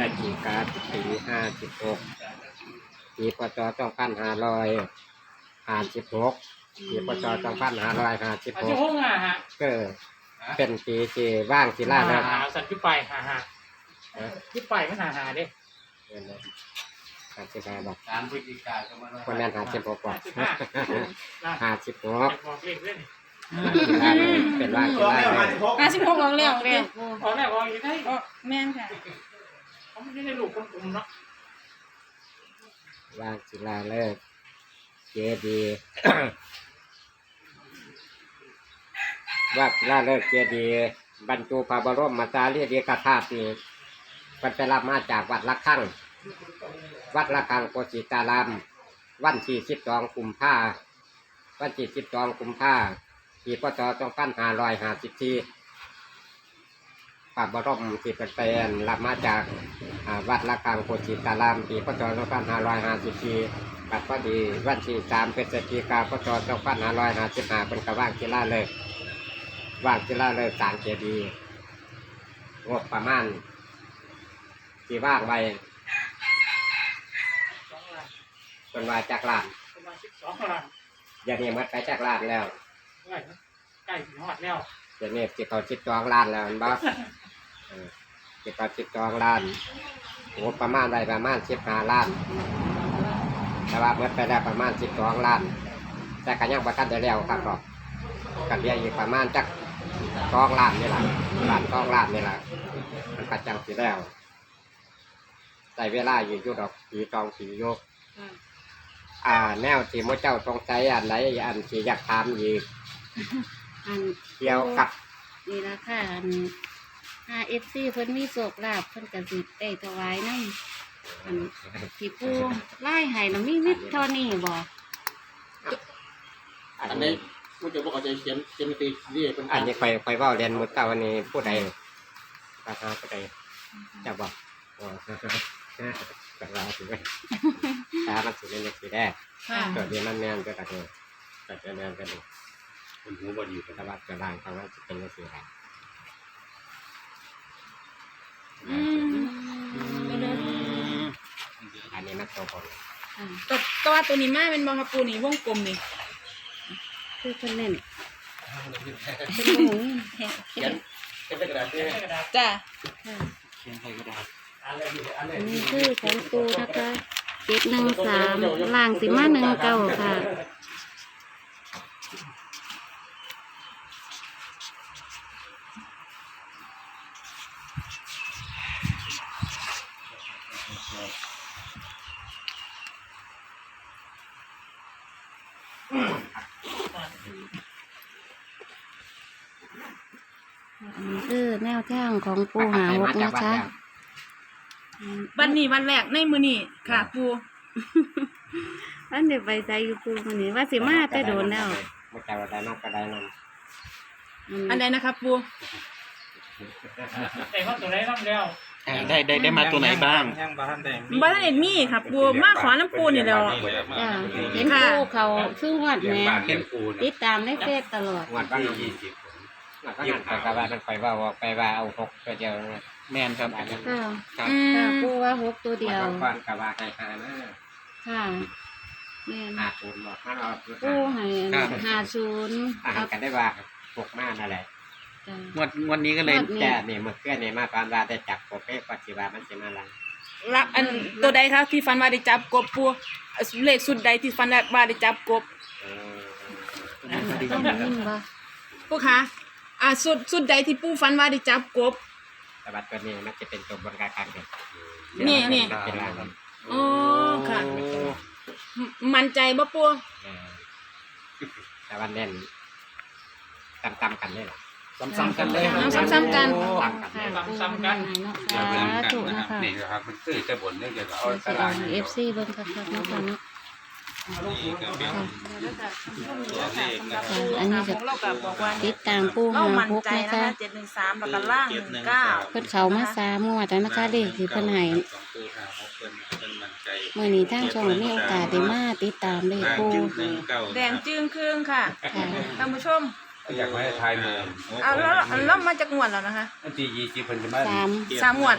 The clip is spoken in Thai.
พฤศจิกาปีห้าสิบหกปีพศสองพันห้าร้อยห้าสิบหกปีพศสองพันห้าร้อยห้าสิบอาหชีพกห้องอะฮะก็เป็นปีที่ว่างที่ล่าแล้วหาสัตว์ที่ไปหาหาที่ไปไม่หาหาเด้ห้าสิบห้าบอกสามพฤศจิกาก็มาร้อยคนนั้นห้าสิบหกบอกห้าสิบห้าล่าห้าสิบหกบอกเลขเล่นเป็นว่างที่ล่าแล้วห้าสิบหกออกแล้วเรียกออกแรกออกอีกได้ก็แม่นค่ะเขา ไม่ได้ลูกคนกลมเนาะว่างที่ล่าเลิกเจดี ว่าที่ล่าเลิกเจดี บรรจุพระบรมมาจารีริกธาตุนี่มันไปรับมาจากวัดละคังวัดละคังโกสิตาราม วันที่สิบสองกุมภาวันที่สิบสองกุมภาปีพศสองพันห้าร้อยห้าสิบสี่ ระบรมที่เป็นรับมาจากวัดละคังโกสิตารามปีพศสองพับสี่ปัดพอดีวันที่สามพฤศจิกาพศสองพันห้าร้อยห้าสิบห้าเป็นกระว่างกีฬาเลยว่างกีฬาเลยสางเจดีงบประมาณที่ว่างไว้ต้นเป็นว่าจากลานประมาณสิบสองล้านอย่างนี้มันไปจากลานแล้วใกล้ถึงหอดแล้วเดี๋ยวนี้สิเขาสิบจองล้านแล้วมันบ่ เออสิเขาสิบจองล้านงบประมาณได้ประมาณสิบห้าล้านแต่ว่าเมื่อไปแล้วประมาณสิบสองล้าน แต่ก็ยังประกันได้แล้วครับก็กันเรียกอีกประมาณจักสองล้านนี่แหละล้านสองล้านนี่แหละมันก็จังสิแล้วใส่เวลาอยู่อยุดอกปีตองปีโยกอ่า แนวที่มเจ้าสงสัยอันไหนอันที่อยากถามอีกอันเกี่ยวกับนี่ละค่ะอัน ห้าเอฟซีเพิ่นมีโศกลาบเพิ่นก็สิได้ถวายนั่นอันที่ปูไล่ให้น่ะมีวิทเท่านี้บ่อันอันนี้นี้ผู้จะบอกเอาใจเขียนเขียนตีเรียกเป็นอันนี้ไปไปเว่าเรียนมุตเจ้าวันนี้ผู้ใดประธานผู้ใดจะบอกอ๋อแต่เราถือไว้ตามันถือเล่นสีแดงค่ะตัวนี้มันแมนก็กระเทยแต่จะแมนกันดูคนหูบอดีแต่ว่าจะล่างเขาว่าจะเป็นสีแดง อันนี้มันโตวผมค่ะแต่แต่ว่าตัวนี้มาเป็นบางกระปูนี่วงกลมนี่คือเพิ่นเล่นเพิ่นบ่หูเขียนเขียนใส่กระดาษเรียกกระดาษจ้ะค่ะเขียนใส่กระดาษอะไรอยู่อะไรอันนี้คือของปูนะคะเจ็ดหนึ่งสามล่างสิมาหนึ่งเก้าค่ะ อันนี้คือแนวทางของปูหาหกมาจากนะวัดคะแล้ววันนี้วันแรกในมือนี่ค่ะ ปู อันเดี๋ยวไปใจอยู่ปูคนนี้ว่าสิมาแต่โดนแล้วมุตเจ้าได้มากก็ได้นั่นอันใดนะคะปู แต่เขาตัวไหนน้ำแล้ว ได้ได้ได้มาตัวไหนบ้าง ยังบ้านแดงบ้านเอ็ดมี่ค่ะปูมาขอน้ำปูนี่แล้ว จ้าเห็นปูเขาซึ่งวัดแหม่เห็นปูติดตามในเฟซตลอดงวดว่างั้นงวดว่างั้นไปกว่ามันไปว่าว่าไปว่าเอาหกตัวเดียวนะแมนครับ ค่ะครับ อืค่ะม ปูว่าหกตัวเดียวก่อนกว่าให้หานะค่ะแม่นหาศูนย์บอกถ้าเราปูให้ห้าศูนย์อาเอาหารกันได้ว่าหกมานั่นแหละ จ้ะ งวดงวดนี้ก็เลยงวด แต่นี่เมื่อคืนนี่มาปานว่าได้จับโปเป้ปัจจุบันมันสิมาลังละอันตัวใดคะที่ฟันว่าได้จับกบปูเลขสุดใดที่ฟันว่าได้จับกบเออต้องได้ยินบ่ปูคะอ่าสุดสุดใดที่ปูฟันว่าได้จับกบ แต่บัดตัวนี้มันจะเป็นตัวบนกลางๆเด็กนี่นี่ เป็นลางอ๋อค่ะมั่นใจบ่ปูเออแต่วันเน้นตำๆกันเลยหรอ ซ้ำๆกันเลยเอาซ้ำๆกันตำกันค่ะปูให้เนาะสาธุนะคะนี่ครับมันคือจะบ่นเรื่องเกี่ยวกับเอาเอาตลาดเอฟซีเบิ่งคักๆเนาะค่ะเนาะ นี่ก็เป็นค่ะตัวเลขนะคค่ะรับอันนี้จะเราก็บอกว่าติดตามปูเราหามั่นพกใจนะนะคะคะเจ็ดหนึ่งสามแล้วก็ล่างหนึ่งเก้าเพิ่นเขามาสามงวดแล้วนะคะเด็กที่เพิ่นให้สองตัวหาหกเป็นเป็นมั่นใจมื้อนี้ทางช่องมีโอกาสได้มาติดตามเลขปูหนึ่งเก้าแดงจึงครึ่งค่ะค่ะ ท่านผู้ชม อยากให้ทายมือเอาแล้วเอาแล้วมาจากงวดแล้วนะคะอันที่ยี่สิบเพิ่นจะมา สาม สามงวด